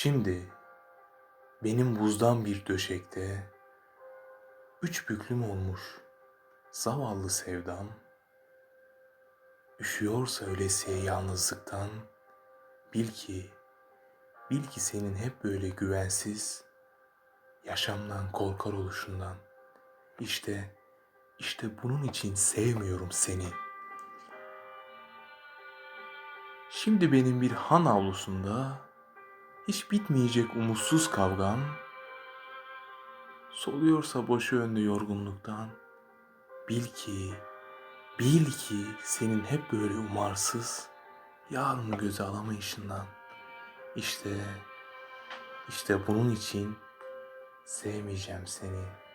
Şimdi benim buzdan bir döşekte üç büklüm olmuş zavallı sevdam üşüyorsa öylesiye yalnızlıktan bil ki bil ki senin hep böyle güvensiz yaşamdan korkar oluşundan işte işte bunun için sevmiyorum seni. Şimdi benim bir han avlusunda hiç bitmeyecek umutsuz kavgam soluyorsa boşu önde yorgunluktan bil ki bil ki senin hep böyle umarsız yarını göze alamayışından işte işte bunun için sevmeyeceğim seni.